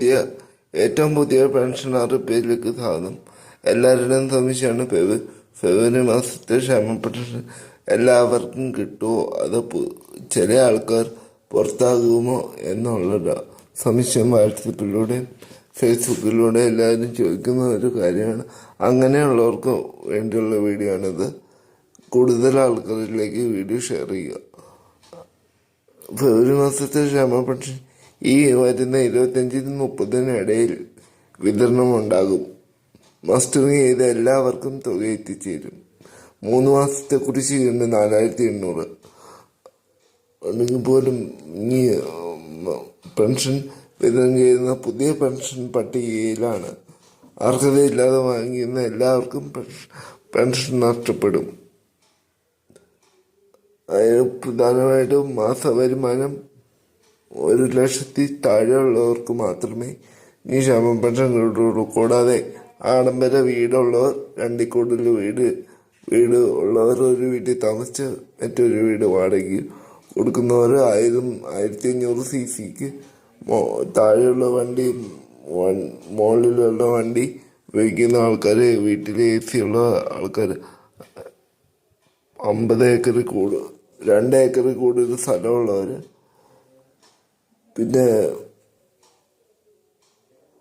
പുതിയ ഏറ്റവും പുതിയ പെൻഷൻ പേരിലേക്ക് സാധനം. എല്ലാവരുടെയും സംശയമാണ് ഫെബ്രു ഫെബ്രുവരി മാസത്തെ ക്ഷേമ പെൻഷൻ എല്ലാവർക്കും കിട്ടുമോ അത് ചില ആൾക്കാർ പുറത്താകുമോ എന്നുള്ള സംശയം വാട്സപ്പിലൂടെ ഫേസ്ബുക്കിലൂടെ എല്ലാവരും ചോദിക്കുന്ന ഒരു കാര്യമാണ്. അങ്ങനെയുള്ളവർക്ക് വേണ്ടിയുള്ള വീഡിയോ ആണിത് കൂടുതൽ ആൾക്കാരിലേക്ക് വീഡിയോ ഷെയർ ചെയ്യുക. ഫെബ്രുവരി മാസത്തെ ക്ഷേമ പെൻഷൻ ഈ വരുന്ന ഇരുപത്തഞ്ചിനും മുപ്പതിനും ഇടയിൽ വിതരണം ഉണ്ടാകും മസ്റ്ററിങ് ചെയ്ത് എല്ലാവർക്കും തുക എത്തിച്ചേരും. മൂന്ന് മാസത്തെ കുറിച്ചുണ്ട് നാലായിരത്തി എണ്ണൂറ് ഉണ്ടെങ്കിൽ പോലും ഈ പെൻഷൻ വിതരണം ചെയ്യുന്ന പുതിയ പെൻഷൻ പട്ടികയിലാണ്. അർഹതയില്ലാതെ വാങ്ങിക്കുന്ന എല്ലാവർക്കും പെൻഷൻ നഷ്ടപ്പെടും. അതിന് പ്രധാനമായിട്ടും മാസ വരുമാനം ഒരു ലക്ഷത്തി താഴെയുള്ളവർക്ക് മാത്രമേ ഈ ക്ഷേമ പെൻഷൻ കിട്ടുള്ളൂ കൂടാതെ ആഡംബര വീടുള്ളവർ രണ്ടിൽ വീട് വീട് ഉള്ളവർ ഒരു വീട്ടിൽ താമസിച്ച് മറ്റൊരു വീട് വാടകയ്ക്ക് കൊടുക്കുന്നവർ ആയിരം ആയിരത്തി അഞ്ഞൂറ് സി സിക്ക് താഴെയുള്ള വണ്ടി വൺ- മുകളിലുള്ള വണ്ടി ഉപയോഗിക്കുന്ന ആൾക്കാർ വീട്ടിൽ എ സി ഉള്ള ആൾക്കാർ അമ്പത് ഏക്കറിൽ കൂടുതൽ രണ്ട് ഏക്കറിൽ കൂടുതൽ സ്ഥലമുള്ളവർ പിന്നെ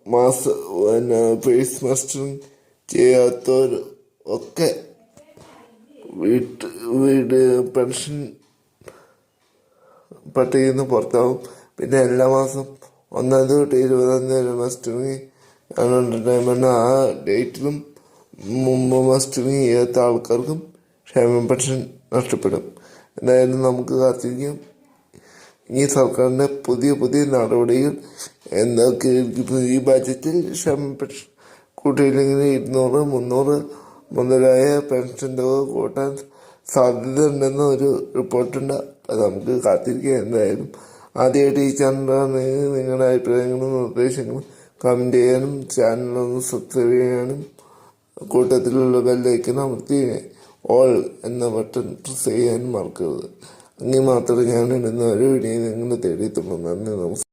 മാസ പിന്നെ ഫേസ് മാസ്റ്ററിങ് ചെയ്യാത്തവർ ഒക്കെ വീട്ട് വീട് പെൻഷൻ പട്ടികയിൽ നിന്ന് പുറത്താവും. പിന്നെ എല്ലാ മാസം ഒന്നാം തൊട്ട് ഇരുപതാം തീയതി മസ്റ്ററിങ് ആണ് എന്റർടൈൻമെന്റ് ആ ഡേറ്റിലും മുമ്പ് മസ്റ്ററിങ് ചെയ്യാത്ത ആൾക്കാർക്കും ക്ഷേമ പെൻഷൻ നഷ്ടപ്പെടും. എന്തായാലും നമുക്ക് കാത്തിരിക്കാം. ഈ സർക്കാരിന്റെ പുതിയ പുതിയ നടപടികൾ എന്തൊക്കെ ഈ ബജറ്റിൽ പെൻഷൻ കൂട്ടിയില്ലെങ്കിൽ ഇരുന്നൂറ് മുന്നൂറ് മുതലായ പെൻഷൻ തുക കൂട്ടാൻ സാധ്യതയുണ്ടെന്ന ഒരു റിപ്പോർട്ടുണ്ട്. അത് നമുക്ക് കാത്തിരിക്കുക എന്തായാലും. ആദ്യമായിട്ട് ഈ ചാനലാണെങ്കിൽ നിങ്ങളുടെ അഭിപ്രായങ്ങളും നിർദ്ദേശങ്ങളും കമന്റ് ചെയ്യാനും ചാനലൊന്ന് സബ്സ്ക്രൈബ് ചെയ്യാനും കൂട്ടത്തിലുള്ള ബെല്ലൈക്കൻ അമർത്തി ഓൾ എന്ന ബട്ടൺ പ്രസ് ചെയ്യാനും മറക്കരുത്. എങ്കിൽ മാത്രമേ ഞാനിടുന്ന ഒരു വീഡിയോ നിങ്ങൾ തേടിയെത്തുള്ളൂ നന്ദി നമസ്കാരം.